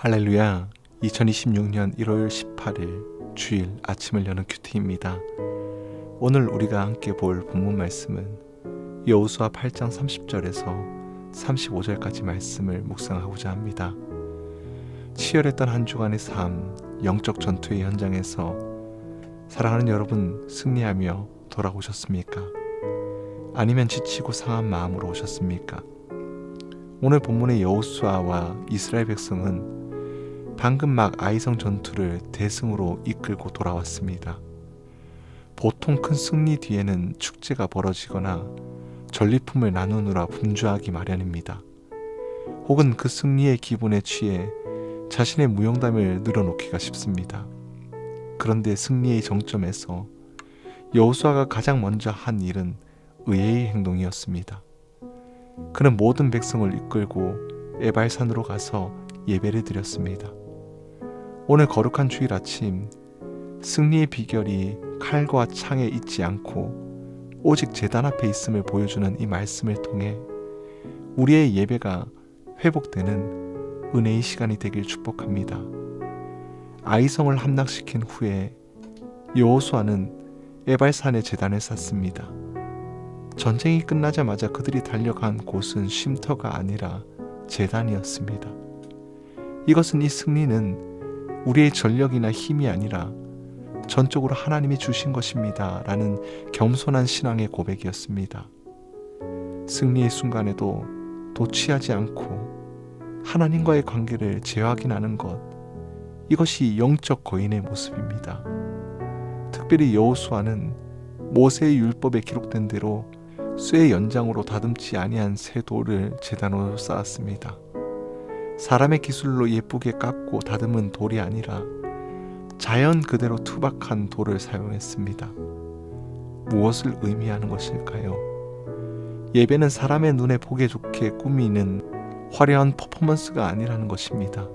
할렐루야. 2026년 1월 18일 주일 아침을 여는 큐티입니다. 오늘 우리가 함께 볼 본문 말씀은 여호수아 8장 30절에서 35절까지 말씀을 묵상하고자 합니다. 치열했던 한 주간의 삶, 영적 전투의 현장에서 사랑하는 여러분 승리하며 돌아오셨습니까? 아니면 지치고 상한 마음으로 오셨습니까? 오늘 본문의 여호수아와 이스라엘 백성은 방금 막 아이성 전투를 대승으로 이끌고 돌아왔습니다. 보통 큰 승리 뒤에는 축제가 벌어지거나 전리품을 나누느라 분주하기 마련입니다. 혹은 그 승리의 기분에 취해 자신의 무용담을 늘어놓기가 쉽습니다. 그런데 승리의 정점에서 여호수아가 가장 먼저 한 일은 의의 행동이었습니다. 그는 모든 백성을 이끌고 에발산으로 가서 예배를 드렸습니다. 오늘 거룩한 주일 아침 승리의 비결이 칼과 창에 있지 않고 오직 재단 앞에 있음을 보여주는 이 말씀을 통해 우리의 예배가 회복되는 은혜의 시간이 되길 축복합니다. 아이성을 함락시킨 후에 여호수아는 에발산의 재단을 쌓습니다. 전쟁이 끝나자마자 그들이 달려간 곳은 쉼터가 아니라 재단이었습니다. 이것은 이 승리는 우리의 전력이나 힘이 아니라 전적으로 하나님이 주신 것입니다. 라는 겸손한 신앙의 고백이었습니다. 승리의 순간에도 도취하지 않고 하나님과의 관계를 재확인하는 것, 이것이 영적 거인의 모습입니다. 특별히 여호수아는 모세의 율법에 기록된 대로 쇠의 연장으로 다듬지 아니한 새 돌을 제단으로 쌓았습니다. 사람의 기술로 예쁘게 깎고 다듬은 돌이 아니라 자연 그대로 투박한 돌을 사용했습니다. 무엇을 의미하는 것일까요? 예배는 사람의 눈에 보기 좋게 꾸미는 화려한 퍼포먼스가 아니라는 것입니다.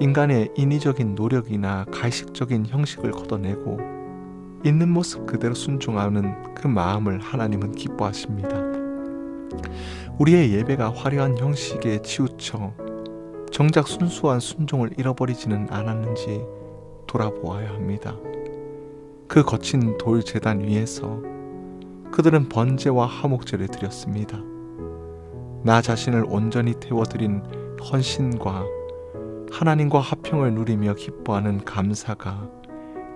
인간의 인위적인 노력이나 가식적인 형식을 걷어내고 있는 모습 그대로 순종하는 그 마음을 하나님은 기뻐하십니다. 우리의 예배가 화려한 형식에 치우쳐 정작 순수한 순종을 잃어버리지는 않았는지 돌아보아야 합니다. 그 거친 돌 재단 위에서 그들은 번제와 화목제를 드렸습니다. 나 자신을 온전히 태워드린 헌신과 하나님과 화평을 누리며 기뻐하는 감사가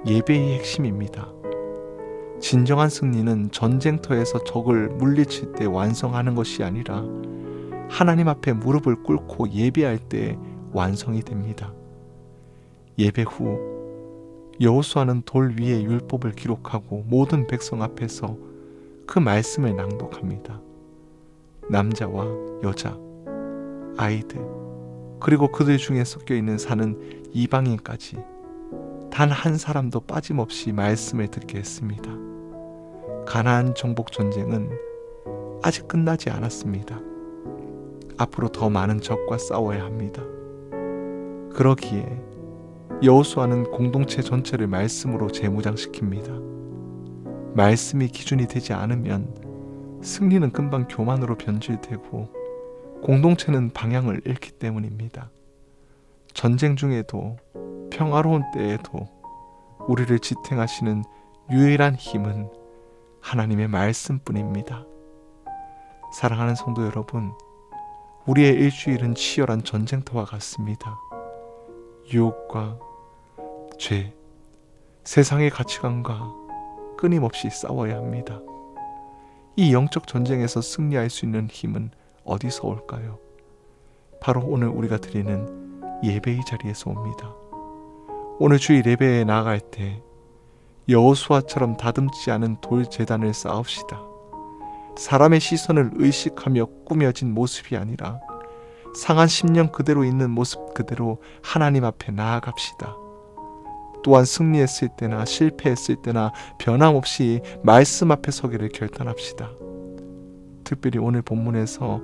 예배의 핵심입니다. 진정한 승리는 전쟁터에서 적을 물리칠 때 완성하는 것이 아니라 하나님 앞에 무릎을 꿇고 예배할 때 완성이 됩니다. 예배 후 여호수아는 돌 위에 율법을 기록하고 모든 백성 앞에서 그 말씀을 낭독합니다. 남자와 여자, 아이들, 그리고 그들 중에 섞여 있는 사는 이방인까지 단 한 사람도 빠짐없이 말씀을 듣게 했습니다. 가나안 정복 전쟁은 아직 끝나지 않았습니다. 앞으로 더 많은 적과 싸워야 합니다. 그러기에 여호수아는 공동체 전체를 말씀으로 재무장시킵니다. 말씀이 기준이 되지 않으면 승리는 금방 교만으로 변질되고 공동체는 방향을 잃기 때문입니다. 전쟁 중에도 평화로운 때에도 우리를 지탱하시는 유일한 힘은 하나님의 말씀뿐입니다. 사랑하는 성도 여러분, 우리의 일주일은 치열한 전쟁터와 같습니다. 유혹과 죄, 세상의 가치관과 끊임없이 싸워야 합니다. 이 영적 전쟁에서 승리할 수 있는 힘은 어디서 올까요? 바로 오늘 우리가 드리는 예배의 자리에서 옵니다. 오늘 주일 예배에 나아갈 때 여호수아처럼 다듬지 않은 돌 재단을 쌓읍시다. 사람의 시선을 의식하며 꾸며진 모습이 아니라 상한 심령 그대로 있는 모습 그대로 하나님 앞에 나아갑시다. 또한 승리했을 때나 실패했을 때나 변함없이 말씀 앞에 서기를 결단합시다. 특별히 오늘 본문에서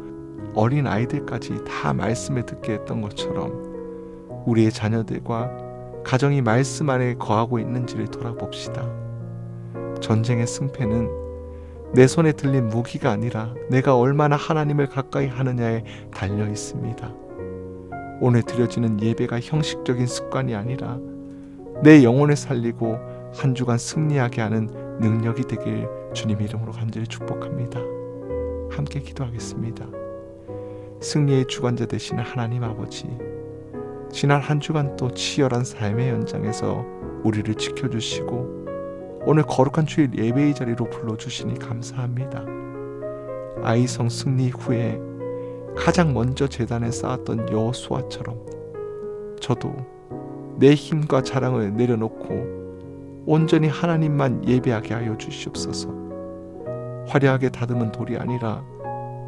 어린 아이들까지 다 말씀을 듣게 했던 것처럼 우리의 자녀들과 가정이 말씀 안에 거하고 있는지를 돌아봅시다. 전쟁의 승패는 내 손에 들린 무기가 아니라 내가 얼마나 하나님을 가까이 하느냐에 달려 있습니다. 오늘 드려지는 예배가 형식적인 습관이 아니라 내 영혼을 살리고 한 주간 승리하게 하는 능력이 되길 주님 이름으로 간절히 축복합니다. 함께 기도하겠습니다. 승리의 주관자 되시는 하나님 아버지, 지난 한 주간 또 치열한 삶의 연장에서 우리를 지켜주시고 오늘 거룩한 주일 예배의 자리로 불러주시니 감사합니다. 아이성 승리 후에 가장 먼저 재단에 쌓았던 여호수아처럼 저도 내 힘과 자랑을 내려놓고 온전히 하나님만 예배하게 하여 주시옵소서. 화려하게 다듬은 돌이 아니라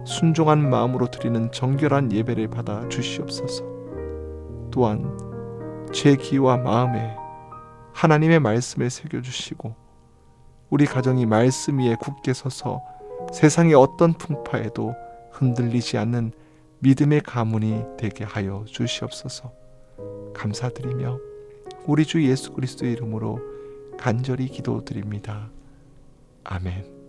순종한 마음으로 드리는 정결한 예배를 받아 주시옵소서. 또한 제 귀와 마음에 하나님의 말씀을 새겨 주시고 우리 가정이 말씀 위에 굳게 서서 세상의 어떤 풍파에도 흔들리지 않는 믿음의 가문이 되게 하여 주시옵소서. 감사드리며 우리 주 예수 그리스도의 이름으로 간절히 기도드립니다. 아멘.